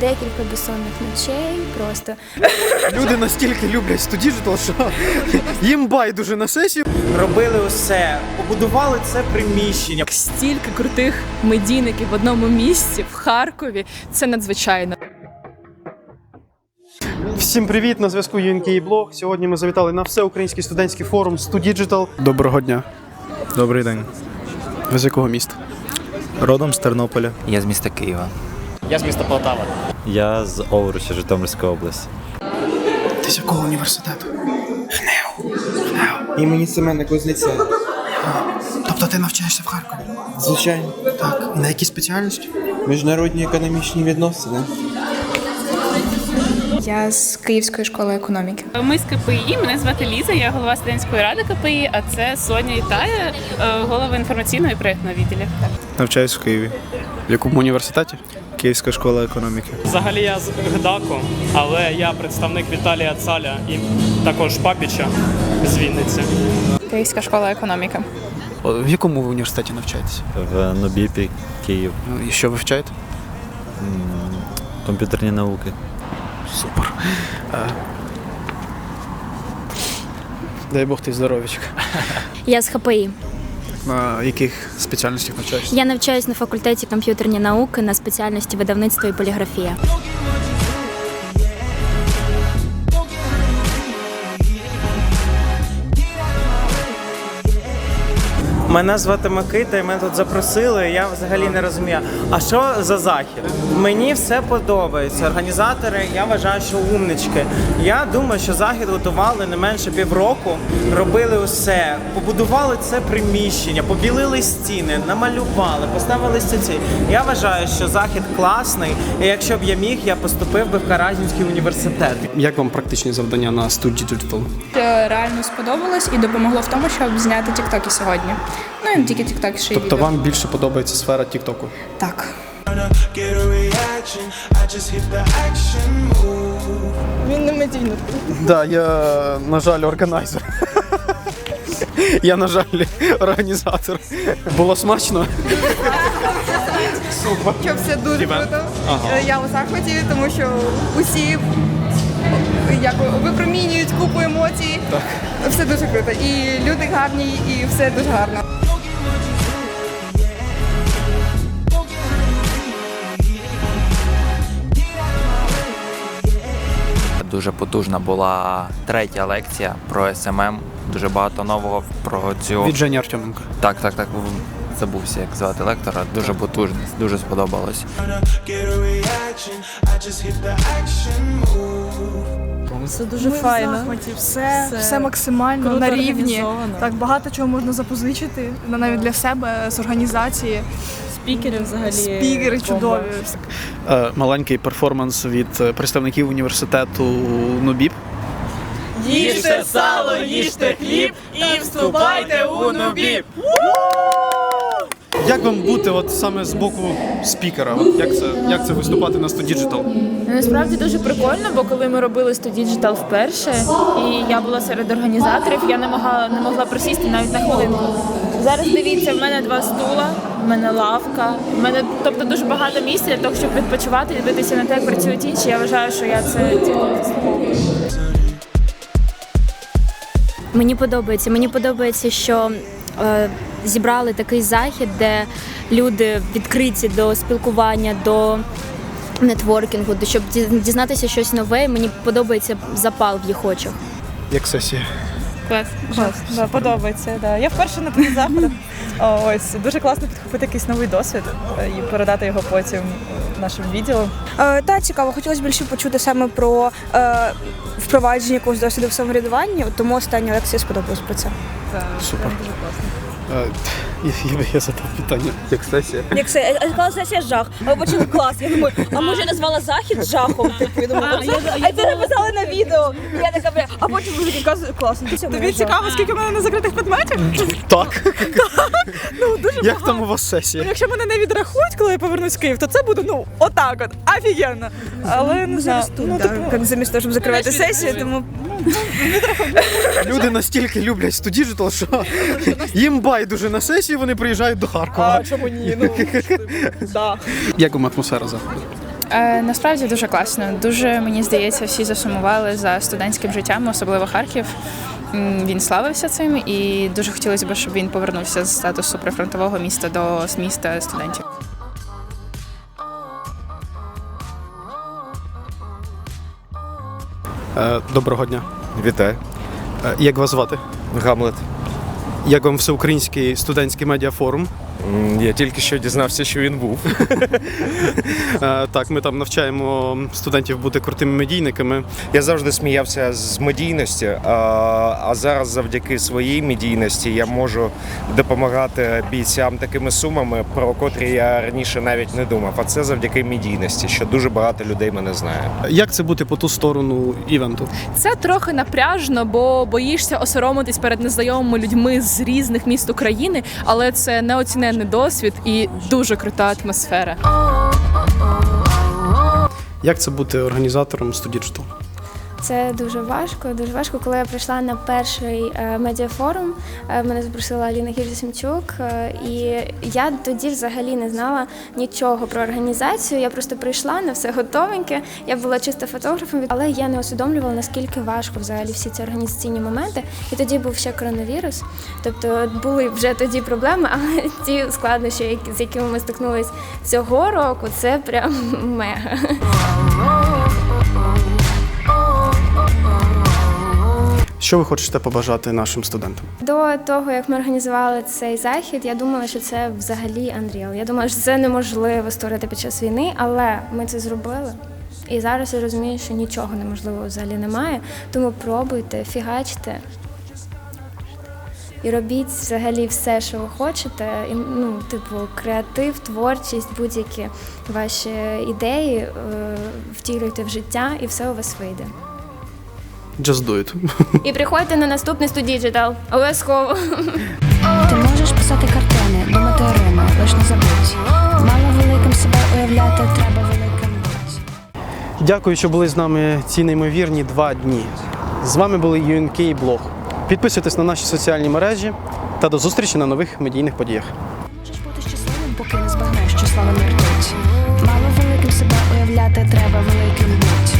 декілька безсонних ночей. Просто Люди настільки люблять студіжитал, що їм байдуже на сесію. робили усе, побудували це приміщення. Стільки крутих медійників в одному місці в Харкові. Це надзвичайно. Всім привіт! На зв'язку UNK Блог. Сьогодні ми завітали на всеукраїнський студентський форум StuDigital. Доброго дня. Добрий день. Ви з якого міста? Родом з Тернополя. Я з міста Києва. Я з міста Полтава. Я з Овруча, Житомирської області. Ти з якого університету? Імені Семена Кузнеця. Тобто ти навчаєшся в Харкові? Звичайно, Так. І на якій спеціальності? міжнародні економічні відносини. Я з Київської школи економіки. Ми з КПІ. Мене звати Ліза, я голова студентської ради КПІ, а це Соня і Тая, е, голова інформаційного і проєктного відділу. Навчаюсь в Києві. В якому університеті? Київська школа економіки. Взагалі я з ГДАКу, але я представник Віталія Цаля і також Папіча з Вінниці. Київська школа економіки. В якому ви університеті навчаєтеся? В Нобіпі, Київ. І що ви вчаєте? Комп'ютерні науки. Супер. Дай Бог ти здоровічка. я з ХПІ. На яких спеціальностях навчаєшся? Я навчаюсь на факультеті комп'ютерні науки на спеціальності видавництво і поліграфія. Мене звати Микита, і мене тут запросили. Я взагалі не розумію. А що за захід? Мені все подобається. Організатори, я вважаю, що умнички. Я думаю, що захід готували не менше півроку, робили усе, побудували це приміщення, побілили стіни, намалювали, поставили стільці. Я вважаю, що захід класний. І якщо б я міг, я поступив би в Каразінський університет. Як вам практичні завдання на StuDigital? Е, Реально сподобалось і допомогло в тому, щоб зняти тіктоки сьогодні. Не тільки тіктоки, ще й Тобто відео. вам більше подобається сфера Тіктоку? Так. Да, я, на жаль, органайзер. Я, на жаль, організатор. Було смачно. що все дуже круто. Е, Я у захваті, тому що усі як випромінюють купу емоцій. Все дуже круто. І люди гарні, і все дуже гарно. Дуже потужна була третя лекція про СММ. Дуже багато нового про цю Від Жені Артеменка. так, так, так. Забувся, як звати лектора. Дуже потужно, дуже сподобалось. Це дуже файно. Все, Все все максимально круто на рівні. організовано. Так багато чого можна запозичити на- навіть для себе з організації. Спікери взагалі. Спікери чудові. Е, Маленький перформанс від е, представників університету Нубіп. Їжте сало, їжте хліб і вступайте у нубі. Як вам бути от саме з боку спікера? От як це як це виступати на StuDigital? Ну, Насправді дуже прикольно, бо коли ми робили 100 Digital вперше, і я була серед організаторів, я не могла не могла присісти навіть на хвилинку. Зараз дивіться, в мене два стула, в мене лавка, в мене тобто дуже багато місця для того, щоб відпочивати і дивитися на те, як працюють інші. Я вважаю, що я це цілком заслуговую. Мені подобається. Мені подобається, що зібрали такий захід, де люди відкриті до спілкування, до нетворкінгу, щоб дізнатися щось нове. Мені подобається запал в їх очах. Як сесія? Клас. Клас, да, подобається. Да. Я вперше на таких заходах. Ось дуже класно підхопити якийсь новий досвід е, і передати його потім е, нашим відео Е, Та цікаво, хотілося більше почути саме про е, впровадження якогось досвіду в самоврядуванні, от тому остання лекція сподобалась про це. Супер. Е, Я, я, я задав питання. Як сесія? Як це я сказала сесія жах, а почали клас. Я думаю, а може я назвала захід жахом? Типу, я думаю, а це написали на відео. І Я така бля, а потім музики кажуть, класно. Тобі цікаво, скільки в мене незакритих предметів? Так. Ну дуже Як там у вас сесія? Якщо мене не відрахують, коли я повернусь в Київ, то це буде ну отак от, офігенно. Але не знаю. Ну, типу, Як замість того, щоб закривати сесію, тому Люди настільки люблять StuDigital, що їм байдуже на сесію, вони приїжджають до Харкова. а чому ні? Ну, да. Як вам атмосфера заходу? Е, насправді дуже класно. Дуже мені здається, всі засумували за студентським життям, особливо Харків. Він славився цим, і дуже хотілося б, щоб він повернувся з статусу прифронтового міста до міста студентів. Доброго дня. Вітаю, Е, Як вас звати? Гамлет. Як вам всеукраїнський студентський медіафорум? Я тільки що дізнався, що він був. Е, Так, ми там навчаємо студентів бути крутими медійниками. Я завжди сміявся з медійності, а, а зараз завдяки своїй медійності я можу допомагати бійцям такими сумами, про котрі я раніше навіть не думав. А це завдяки медійності, що дуже багато людей мене знає. Як це бути по ту сторону івенту? Це трохи напряжно, бо боїшся осоромитись перед незнайомими людьми з різних міст України, але це неоціненний досвід і дуже крута атмосфера. Як це бути організатором студіджитал? Це дуже важко. Дуже важко. Коли я прийшла на перший е, медіафорум, е, мене запросила Аліна Гірсімчук, е, і я тоді взагалі не знала нічого про організацію. Я просто прийшла на все готовеньке. Я була чисто фотографом, але я не усвідомлювала наскільки важко взагалі всі ці організаційні моменти. І тоді був ще коронавірус. Тобто були вже тоді проблеми, але ті складнощі, з якими ми стикнулись цього року, це прям мега. Що ви хочете побажати нашим студентам? До того, як ми організували цей захід, я думала, що це взагалі Unreal. Я думала, що це неможливо створити під час війни, але ми це зробили. І зараз я розумію, що нічого неможливого взагалі немає. Тому пробуйте, фігачте. І робіть взагалі все, що ви хочете. І, ну, типу, креатив, творчість, будь-які ваші ідеї е, втілюйте в життя, і все у вас вийде. Just do it. І приходьте на наступний студіджитал. Обов'язково. Ти можеш писати картини, думати рими, лиш не забудь. Мало великим себе уявляти, треба великим бути. Дякую, що були з нами ці неймовірні два дні. З вами були UNK Блог. Підписуйтесь на наші соціальні мережі та до зустрічі на нових медійних подіях. Можеш бути щасливим, поки не збагнеш, що слава не ртуть. Мало великим себе уявляти, треба великим бути.